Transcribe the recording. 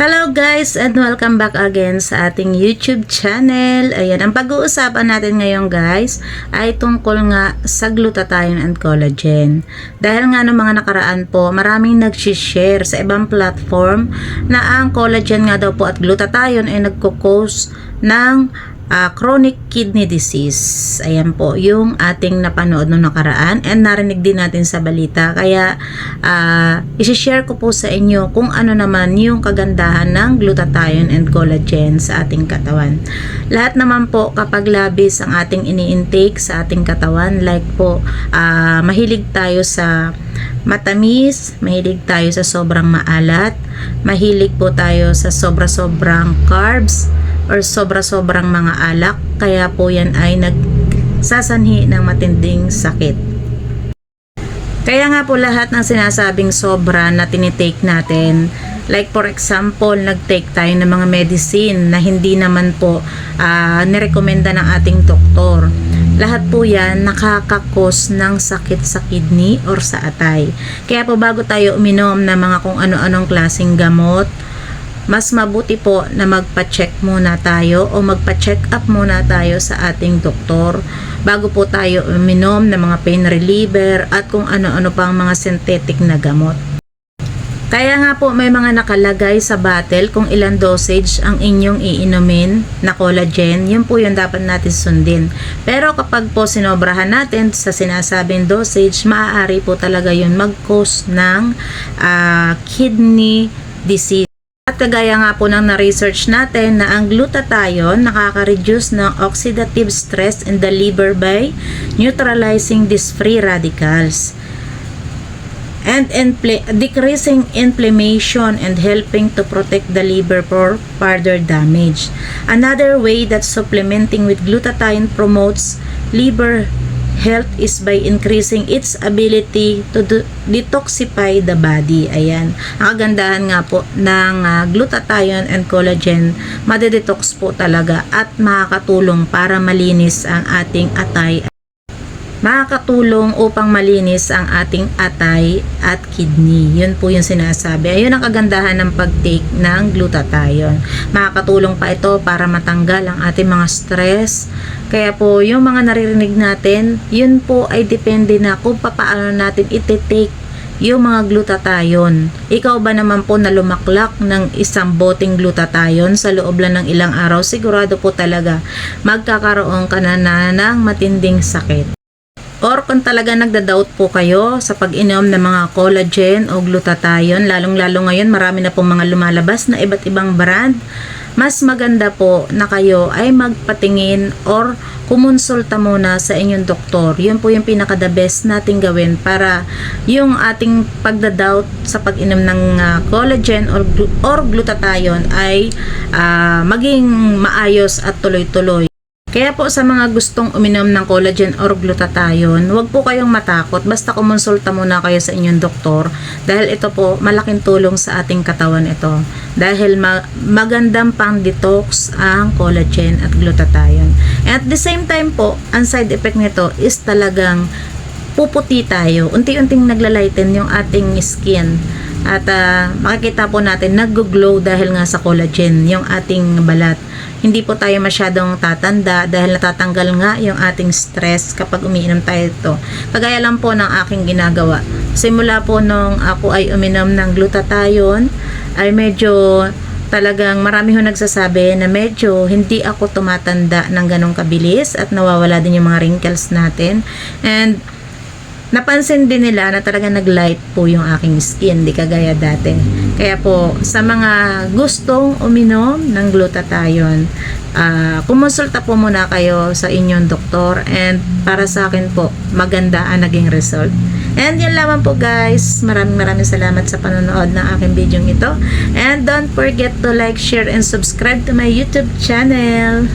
Hello guys and welcome back again sa ating YouTube channel. Ayan, ang pag-uusapan natin ngayon guys ay tungkol nga sa glutathione and collagen. Dahil nga noong mga nakaraan po, maraming nag-share sa ibang platform na ang collagen nga daw po at glutathione ay nagko-cause ng ah, chronic kidney disease. Ayan po, yung ating napanood noong nakaraan and narinig din natin sa balita. Kaya, ah, isi-share ko po sa inyo kung ano naman yung kagandahan ng glutathione and collagen sa ating katawan. Lahat naman po kapag labis ang ating ini-intake sa ating katawan, like po, ah, mahilig tayo sa matamis, mahilig tayo sa sobrang maalat, mahilig po tayo sa sobra-sobrang carbs, or sobra-sobrang mga alak. Kaya po yan ay nagsasanhi ng matinding sakit. Kaya nga po lahat ng sinasabing sobra na tinitake natin. Like for example nagtake tayo ng mga medicine na hindi naman po ah, nirekomenda ng ating doktor. Lahat po yan nakakakos ng sakit sa kidney or sa atay. Kaya po bago tayo uminom ng mga kung ano-anong klaseng gamot mas mabuti po na magpa-check muna tayo o magpa-check up muna tayo sa ating doktor bago po tayo uminom ng mga pain reliever at kung ano-ano pang mga synthetic na gamot. Kaya nga po may mga nakalagay sa bottle kung ilang dosage ang inyong iinumin na collagen, yun po yung dapat natin sundin. Pero kapag po sinobrahan natin sa sinasabing dosage, maaari po talaga yun mag-cause ng ah, kidney disease. At kagaya nga po ng na-research natin na ang glutathione nakaka-reduce ng oxidative stress in the liver by neutralizing these free radicals and infl- decreasing inflammation and helping to protect the liver for further damage. Another way that supplementing with glutathione promotes liver health is by increasing its ability to de- detoxify the body. Ayan. Ang kagandahan nga po ng ah, glutathione and collagen, madedetox po talaga at makakatulong para malinis ang ating atay makakatulong upang malinis ang ating atay at kidney. Yun po yung sinasabi. Ayun ang kagandahan ng pag-take ng glutathione. Makakatulong pa ito para matanggal ang ating mga stress. Kaya po, yung mga naririnig natin, yun po ay depende na kung paano natin iti-take yung mga glutathione. Ikaw ba naman po na lumaklak ng isang boteng glutathione sa loob lang ng ilang araw, sigurado po talaga magkakaroon ka na, na ng matinding sakit. Or kung talaga nagda-doubt po kayo sa pag-inom ng mga collagen o glutathione, lalong-lalo ngayon marami na pong mga lumalabas na iba't ibang brand, mas maganda po na kayo ay magpatingin or kumonsulta muna sa inyong doktor. Yun po yung pinaka-the best nating gawin para yung ating pagda-doubt sa pag-inom ng ah, collagen or, or glutathione ay ah, maging maayos at tuloy-tuloy. Kaya po sa mga gustong uminom ng collagen or glutathione, huwag po kayong matakot. Basta kumonsulta muna kayo sa inyong doktor dahil ito po malaking tulong sa ating katawan ito. Dahil ma- magandang pang detox ang collagen at glutathione. And at the same time po, ang side effect nito is talagang puputi tayo. Unti-unting naglalighten yung ating skin. At ah, makikita po natin nag-glow dahil nga sa collagen, yung ating balat. Hindi po tayo masyadong tatanda dahil natatanggal nga yung ating stress kapag umiinom tayo ito. Kagaya lang po ng aking ginagawa. Simula po nung ako ay uminom ng glutathione, ay medyo talagang marami ho nagsasabi na medyo hindi ako tumatanda ng ganong kabilis at nawawala din yung mga wrinkles natin. And napansin din nila na talaga nag-light po yung aking skin, di kagaya dati. Kaya po, sa mga gustong uminom ng glutathione, ah kumonsulta po muna kayo sa inyong doktor and para sa akin po, maganda ang naging result. And yun lamang po guys. Maraming maraming salamat sa panonood ng aking video ito. And don't forget to like, share, and subscribe to my YouTube channel.